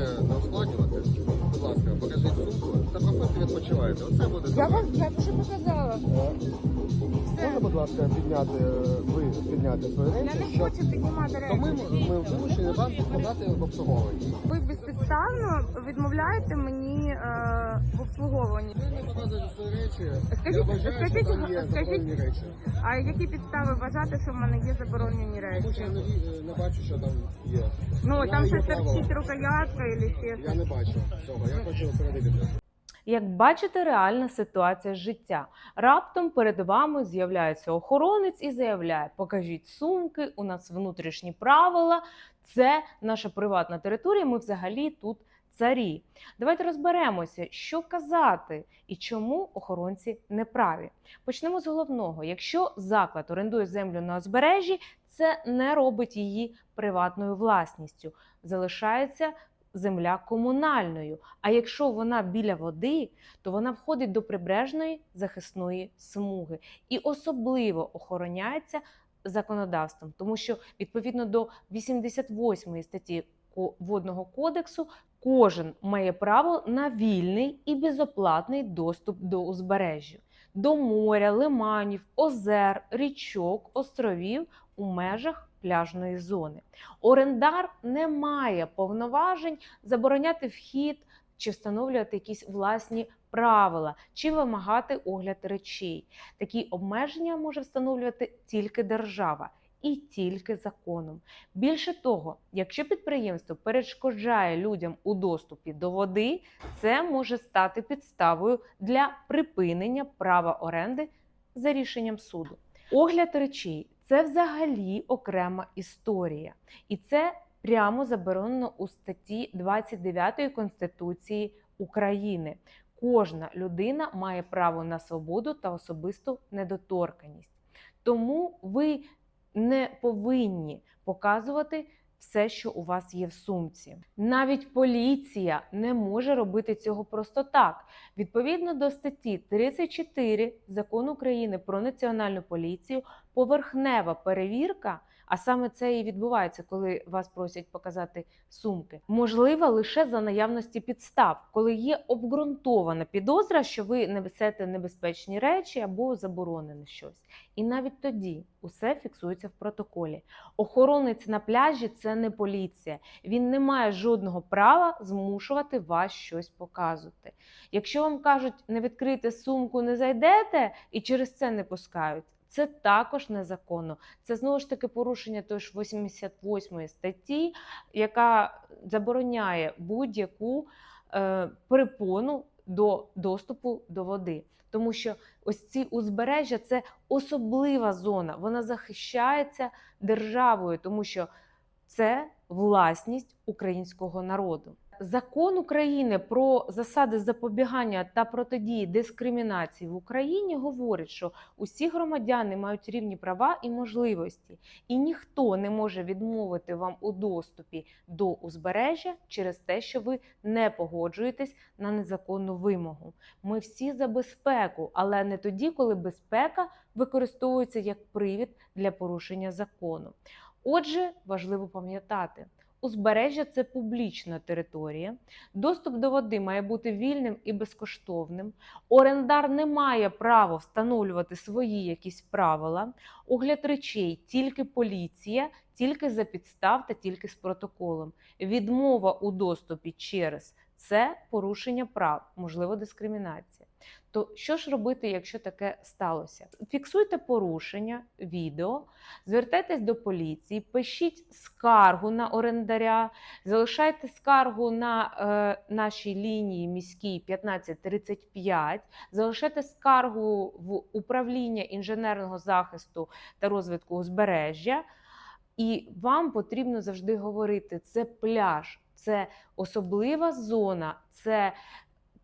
не ускладнювати. Будь ласка, покажіть сумку та проходьте відпочивайте. Оце буде Я добре. вам я вже показала. Можна, будь ласка, підняти, е, ви підняти Я не щоб... хочу піднімати То ми, речі. ми вимушені вам подати в обслуговування. Ви безпідставно відмовляєте мені е, в обслуговуванні. Ви не показуєте свої речі. Скажіть- Я вважаю, скажіть, що там є скажіть- заборонені речі. А які підстави вважати, що в мене є заборонені Тому що речі? я не, ві- не бачу, що там є. Ну там щось торчить рукоятка і ще Я не бачу цього. Я хочу перевірити. Як бачите, реальна ситуація життя. Раптом перед вами з'являється охоронець і заявляє: покажіть сумки, у нас внутрішні правила, це наша приватна територія. Ми взагалі тут царі. Давайте розберемося, що казати і чому охоронці не праві. Почнемо з головного: якщо заклад орендує землю на узбережжі, це не робить її приватною власністю. Залишається земля комунальною. А якщо вона біля води, то вона входить до прибережної захисної смуги і особливо охороняється законодавством, тому що відповідно до 88 статті Водного кодексу кожен має право на вільний і безоплатний доступ до узбережжя, до моря, лиманів, озер, річок, островів у межах пляжної зони. Орендар не має повноважень забороняти вхід чи встановлювати якісь власні правила, чи вимагати огляд речей. Такі обмеження може встановлювати тільки держава. І тільки законом. Більше того, якщо підприємство перешкоджає людям у доступі до води, це може стати підставою для припинення права оренди за рішенням суду. Огляд речей це взагалі окрема історія, і це прямо заборонено у статті 29 Конституції України. Кожна людина має право на свободу та особисту недоторканність. Тому ви не повинні показувати все, що у вас є в сумці. Навіть поліція не може робити цього просто так. Відповідно до статті 34 закону України про національну поліцію, поверхнева перевірка, а саме це і відбувається, коли вас просять показати сумки, можлива лише за наявності підстав, коли є обґрунтована підозра, що ви несете небезпечні речі або заборонене щось. І навіть тоді усе фіксується в протоколі. Охоронець на пляжі це не поліція. Він не має жодного права змушувати вас щось показувати. Якщо вам кажуть, не відкрийте сумку, не зайдете, і через це не пускають. Це також незаконно. Це знову ж таки порушення тої ж 88 статті, яка забороняє будь-яку е, перепону до доступу до води. Тому що ось ці узбережжя це особлива зона. Вона захищається державою, тому що це власність українського народу. Закон України про засади запобігання та протидії дискримінації в Україні говорить, що усі громадяни мають рівні права і можливості, і ніхто не може відмовити вам у доступі до узбережжя через те, що ви не погоджуєтесь на незаконну вимогу. Ми всі за безпеку, але не тоді, коли безпека використовується як привід для порушення закону. Отже, важливо пам'ятати. Узбережжя це публічна територія. Доступ до води має бути вільним і безкоштовним. Орендар не має права встановлювати свої якісь правила. Огляд речей тільки поліція, тільки за підстав та тільки з протоколом. Відмова у доступі через це порушення прав, можливо, дискримінація. То що ж робити, якщо таке сталося? Фіксуйте порушення, відео, звертайтесь до поліції, пишіть скаргу на орендаря, залишайте скаргу на е, нашій лінії міській 1535, залишайте скаргу в управління інженерного захисту та розвитку узбережжя. І вам потрібно завжди говорити: це пляж, це особлива зона, це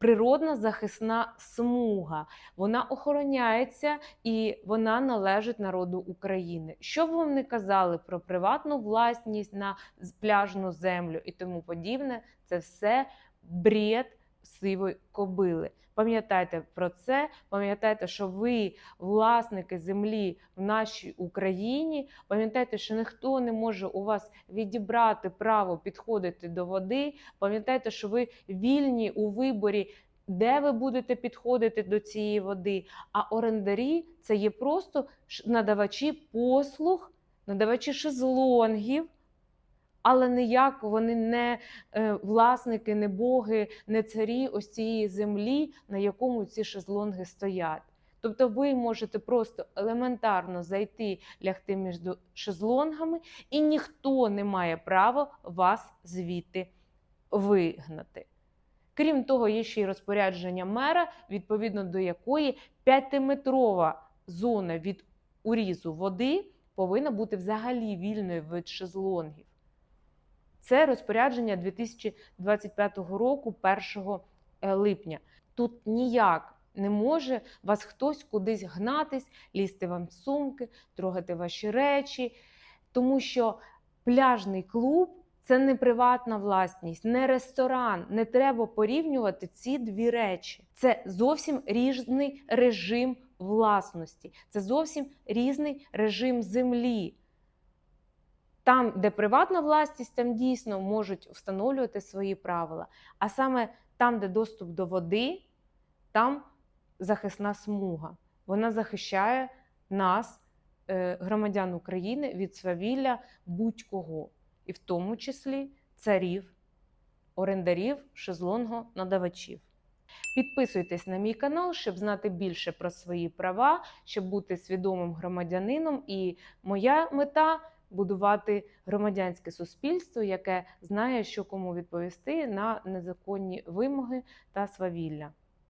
природна захисна смуга. Вона охороняється і вона належить народу України. Що б вам не казали про приватну власність на пляжну землю і тому подібне, це все бред сивої кобили. Пам'ятайте про це, пам'ятайте, що ви власники землі в нашій Україні. Пам'ятайте, що ніхто не може у вас відібрати право підходити до води. Пам'ятайте, що ви вільні у виборі, де ви будете підходити до цієї води. А орендарі це є просто надавачі послуг, надавачі шезлонгів. Але ніяк вони не е, власники, не боги, не царі ось цієї землі, на якому ці шезлонги стоять. Тобто ви можете просто елементарно зайти, лягти між шезлонгами, і ніхто не має права вас звідти вигнати. Крім того, є ще й розпорядження мера, відповідно до якої п'ятиметрова зона від урізу води повинна бути взагалі вільною від шезлонгів. Це розпорядження 2025 року, 1 е, липня. Тут ніяк не може вас хтось кудись гнатись, лізти вам в сумки, трогати ваші речі, тому що пляжний клуб це не приватна власність, не ресторан. Не треба порівнювати ці дві речі. Це зовсім різний режим власності, це зовсім різний режим землі. Там, де приватна власність, там дійсно можуть встановлювати свої правила. А саме там, де доступ до води, там захисна смуга. Вона захищає нас, е, громадян України, від свавілля будь-кого, і в тому числі царів, орендарів, шезлонго-надавачів. Підписуйтесь на мій канал, щоб знати більше про свої права, щоб бути свідомим громадянином. І моя мета будувати громадянське суспільство, яке знає, що кому відповісти на незаконні вимоги та свавілля.